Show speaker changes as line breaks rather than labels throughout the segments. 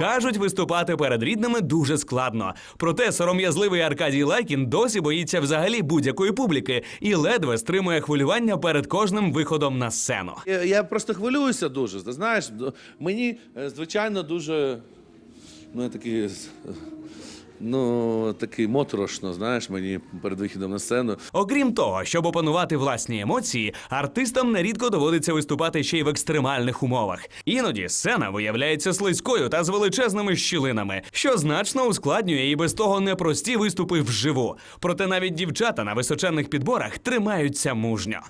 Кажуть, виступати перед рідними дуже складно. Проте сором'язливий Аркадій Лайкін досі боїться взагалі будь-якої публіки і ледве стримує хвилювання перед кожним виходом на сцену.
Я, я просто хвилююся дуже. Знаєш, мені, е, звичайно, дуже ну, я такий, з- ну, такий моторошно, знаєш, мені перед вихідом на сцену.
Окрім того, щоб опанувати власні емоції, артистам нерідко доводиться виступати ще й в екстремальних умовах. Іноді сцена виявляється слизькою та з величезними щілинами, що значно ускладнює і без того непрості виступи вживу. Проте навіть дівчата на височенних підборах тримаються мужньо.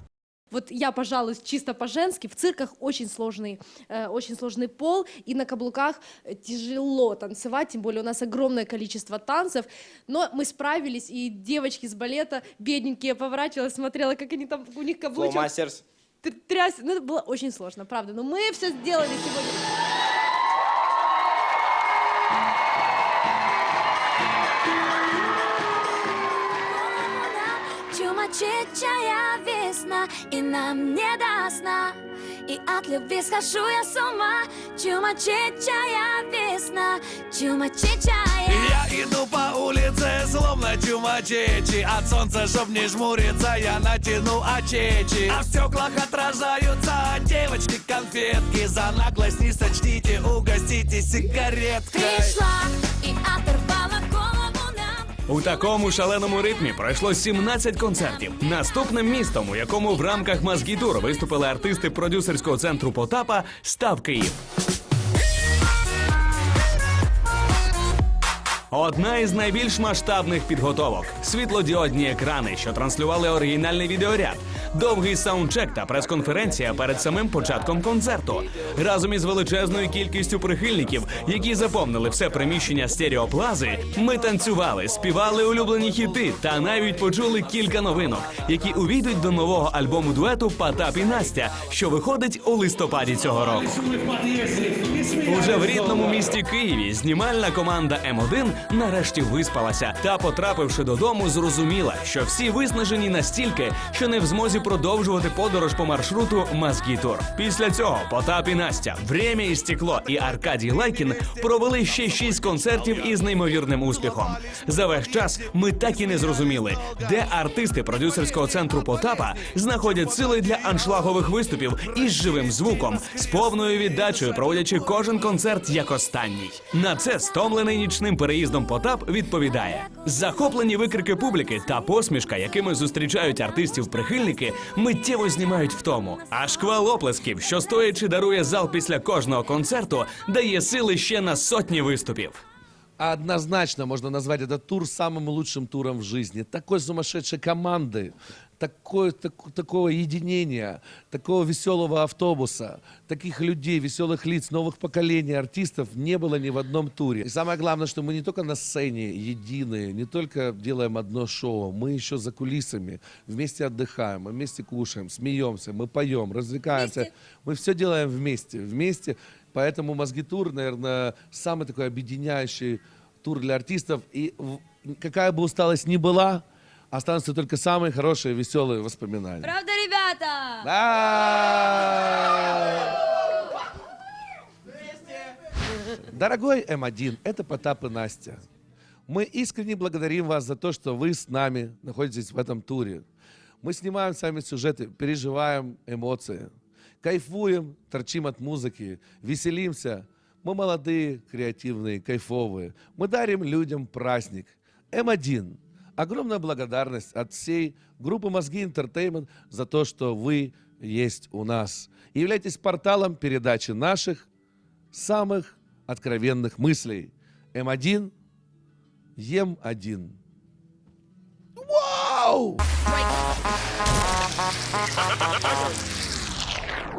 Вот я, пожалуй, чисто по-женски. В цирках очень сложный, э, очень сложный пол, и на каблуках э, тяжело танцевать, тем более у нас огромное количество танцев. Но мы справились, и девочки с балета, бедненькие, я поворачивалась, смотрела, как они там, у них каблучок
Флоумастерс.
тр- тряс. Ну, это было очень сложно, правда. Но мы все сделали сегодня.
Чумачечая весна И нам не до сна. И от любви схожу я с ума. Чумачечая весна Чумачечая
Я иду по улице, словно чумачечи От солнца, чтоб не жмуриться, я натяну очечи. А в стеклах отражаются девочки конфетки. За наглость не сочтите, угостите сигареткой.
Пришла
У такому шаленому ритмі пройшло 17 концертів. Наступним містом, у якому в рамках Мазгітур виступили артисти продюсерського центру Потапа, став Київ. Одна із найбільш масштабних підготовок світлодіодні екрани, що транслювали оригінальний відеоряд, довгий саундчек та прес-конференція перед самим початком концерту. Разом із величезною кількістю прихильників, які заповнили все приміщення стереоплази, ми танцювали, співали улюблені хіти та навіть почули кілька новинок, які увійдуть до нового альбому дуету Потап і Настя, що виходить у листопаді цього року. Уже в рідному місті Києві знімальна команда М1 нарешті виспалася та, потрапивши додому, зрозуміла, що всі виснажені настільки, що не в змозі продовжувати подорож по маршруту Мазгітур. Після цього Потап і Настя, Время і стекло і Аркадій Лайкін провели ще шість концертів із неймовірним успіхом. За весь час ми так і не зрозуміли, де артисти продюсерського центру Потапа знаходять сили для аншлагових виступів із живим звуком, з повною віддачею, проводячи кожен концерт як останній. На це стомлений нічним переїздом Потап відповідає: захоплені викрики публіки та посмішка, якими зустрічають артистів прихильники, миттєво знімають втому. А шквал оплесків, що стоячи дарує зал після кожного концерту, дає сили ще на сотні виступів
Однозначно можно назвать этот тур самым лучшим туром в жизни. Такой сумасшедшей команды, такой, так- такого единения, такого веселого автобуса, таких людей, веселых лиц, новых поколений артистов не было ни в одном туре. И самое главное, что мы не только на сцене единые, не только делаем одно шоу, мы еще за кулисами вместе отдыхаем, мы вместе кушаем, смеемся, мы поем, развлекаемся. Мы все делаем вместе, вместе. Поэтому «Мозги тур», наверное, самый такой объединяющий тур для артистов. И в- какая бы усталость ни была, останутся только самые хорошие, веселые воспоминания.
Правда, ребята?
Да! Дорогой М1, это Потап и Настя. Мы искренне благодарим вас за то, что вы с нами находитесь в этом туре. Мы снимаем сами сюжеты, переживаем эмоции, Кайфуем, торчим от музыки, веселимся. Мы молодые, креативные, кайфовые. Мы дарим людям праздник. М1. Огромная благодарность от всей группы «Мозги Entertainment за то, что вы есть у нас. И являетесь порталом передачи наших самых откровенных мыслей. М1, Ем1. Вау!